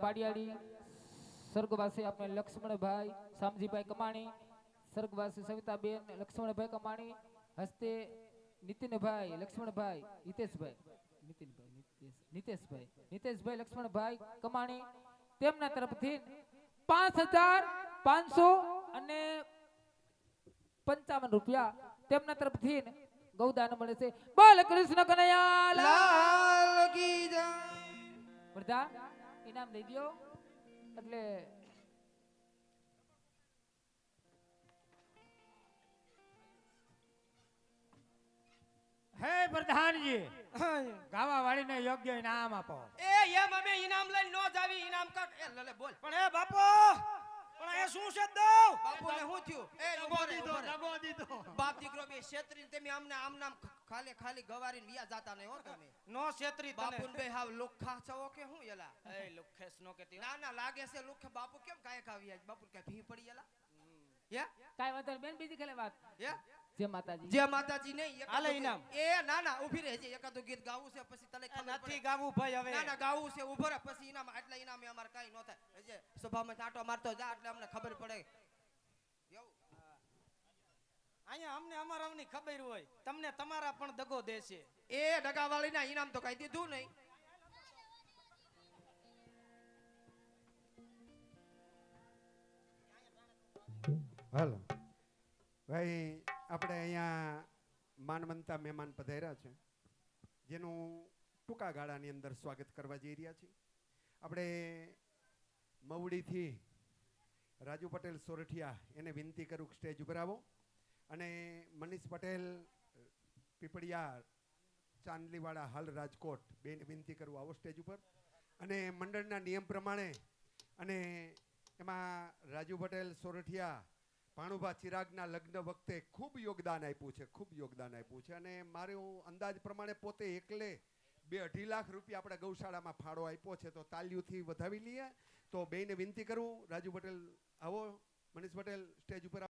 પાડિયાળી સ્વર્ગવાસી આપણે લક્ષ્મણભાઈ શામજીભાઈ કમાણી સ્વર્ગવાસી સવિતાબેન લક્ષ્મણભાઈ કમાણી હસ્તે નીતિનભાઈ લક્ષ્મણભાઈ હિતેશભાઈ. નીતિનભાઈ નીતેશભાઈ નીતેશભાઈ લક્ષ્મણભાઈ કમાણી. તેમના તરફથી પાંચ હજાર પાંચસો અને પંચાવન રૂપિયા તેમના તરફથી ગૌદાન મળે છે. બોલ કૃષ્ણ કનૈયા લાલ કી જય. બધા ઇનામ દઈ દો એટલે હે પ્રધાનજી ગાવા ગાવા વાળીને યોગ્ય ઇનામ આપો. એ એમ અમે ઇનામ લઈને નો જાવી ઇનામ કાઢ એ લલે બોલ. પણ એ બાપો પણ એ શું છે દઉં? બાપુને શું થયું? એ રે. બાપ દીકરો બે છેતરીને તમે અમને આમ નામ ખાલી ખાલી ગવારીને વિયા જાતા નહીં હો તમે. નો છેતરી બાપુને બે હાવ લુખા છો કે હું એલા? એ લુખેસ નો કેતી. ના ના લાગે છે લુખે બાપુ કેમ કાંઈ કાવ્યા બાપુ કે ભી પડી એલા? હે? કાય વાંધો બેન બીજી ખાલી વાત. હે? જે માતાજી. જે માતાજી નહીં આલે ઇનામ. એ ના ના ઊભી રહેજે. એકાદો ગીત ગાવું છે પછી તને ખબર નથી ગાવું ભાઈ હવે. ના ના ગાવું છે રહે. પછી ઇનામ આટલા ઇનામે અમારે કાઈ ન થાય. જે સભામાં આટો મારતો જા એટલે અમને ખબર પડે. અહીંયા અમને અમારા અમની ખબર હોય તમને તમારા પણ દગો દેશે. એ ડગાવાળીના ઈનામ તો કઈ દીધું નહીં. હાલો. ભાઈ આપણે અહીંયા માનવંતા મહેમાન પધાર્યા છે જેનું ટૂંકા ગાળાની અંદર સ્વાગત કરવા જઈ રહ્યા છીએ. આપણે મવડીથી રાજુ પટેલ સોરઠિયા એને વિનંતી કરું સ્ટેજ ઉપર આવો. અને મનીષ પટેલ, પીપળિયા ચાંદલીવાળા હાલ રાજકોટ, બેન વિનંતી કરું આવો સ્ટેજ ઉપર અને મંડળના નિયમ પ્રમાણે અને એમાં રાજુ પટેલ, સોરઠિયા, ભાણુભા ચિરાગના લગ્ન વખતે ખૂબ યોગદાન આપ્યું છે, ખૂબ યોગદાન આપ્યું છે અને મારો અંદાજ પ્રમાણે પોતે એકલે બે અઢી લાખ રૂપિયા આપણે ગૌશાળામાં ફાળો આપ્યો છે, તો તાલીઓથી વધાવી લઈએ તો બેને વિનંતી કરું, રાજુ પટેલ, આવો, મનીષ પટેલ, સ્ટેજ ઉપર.